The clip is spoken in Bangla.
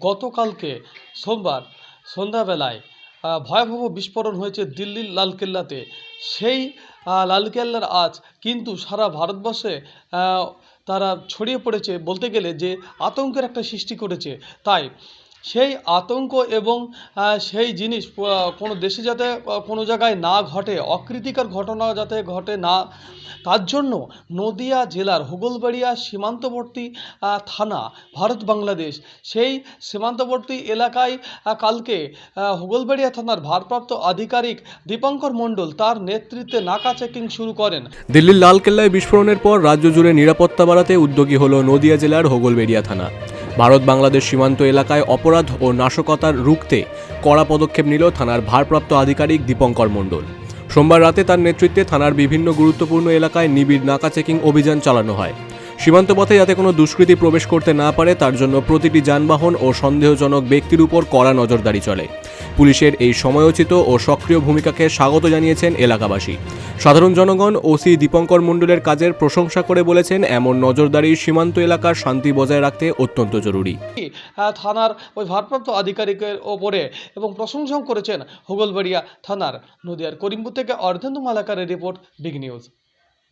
গতকালকে সোমবার সন্ধ্যাবেলায় ভয়াবহ বিস্ফোরণ হয়েছে দিল্লির লালকেল্লাতে। সেই লালকেল্লার আজ কিন্তু সারা ভারতবর্ষে তারা ছড়িয়ে পড়েছে বলতে গেলে যে আতঙ্কের একটা সৃষ্টি করেছে। তাই সেই আতঙ্ক এবং সেই জিনিস কোনো দেশে যাতে কোনো জায়গায় না ঘটে, অকৃতিকর ঘটনা যাতে ঘটে না, তার জন্য নদিয়া জেলার হোগলবাড়িয়া সীমান্তবর্তী থানা, ভারত বাংলাদেশ, সেই সীমান্তবর্তী এলাকায় কালকে হোগলবাড়িয়া থানার ভারপ্রাপ্ত আধিকারিক দীপঙ্কর মণ্ডল তার নেতৃত্বে নাকা চেকিং শুরু করেন। দিল্লির লালকেল্লায় বিস্ফোরণের পর রাজ্য জুড়ে নিরাপত্তা বাড়াতে উদ্যোগী হল নদিয়া জেলার হোগলবেড়িয়া থানা। ভারত বাংলাদেশ সীমান্ত এলাকায় অপরাধ ও নাশকতার রুখতে কড়া পদক্ষেপ নিল থানার ভারপ্রাপ্ত আধিকারিক দীপঙ্কর মণ্ডল। সোমবার রাতে তার নেতৃত্বে থানার বিভিন্ন গুরুত্বপূর্ণ এলাকায় নিবিড় নাকা চেকিং অভিযান চালানো হয়। সীমান্ত পথে যাতে কোনো দুষ্কৃতী প্রবেশ করতে না পারে, তার জন্য প্রতিটি যানবাহন ও সন্দেহজনক ব্যক্তির উপর কড়া নজরদারি চলে। পুলিশের এই সময়োচিত ও সক্রিয় ভূমিকাকে স্বাগত জানিয়েছেন এলাকাবাসী। সাধারণ জনগণ ওসি দীপঙ্কর মণ্ডলের কাজের প্রশংসা করে বলেছেন, এমন নজরদারি সীমান্ত এলাকার শান্তি বজায় রাখতে অত্যন্ত জরুরি। থানার ওই ভারপ্রাপ্ত আধিকারিকের ওপরে এবং প্রশংসাও করেছেন হোগলবাড়িয়া থানার নদিয়ার করিমপুর থেকে অর্ধেন্দু মালাকারের রিপোর্ট, বিগ নিউজ।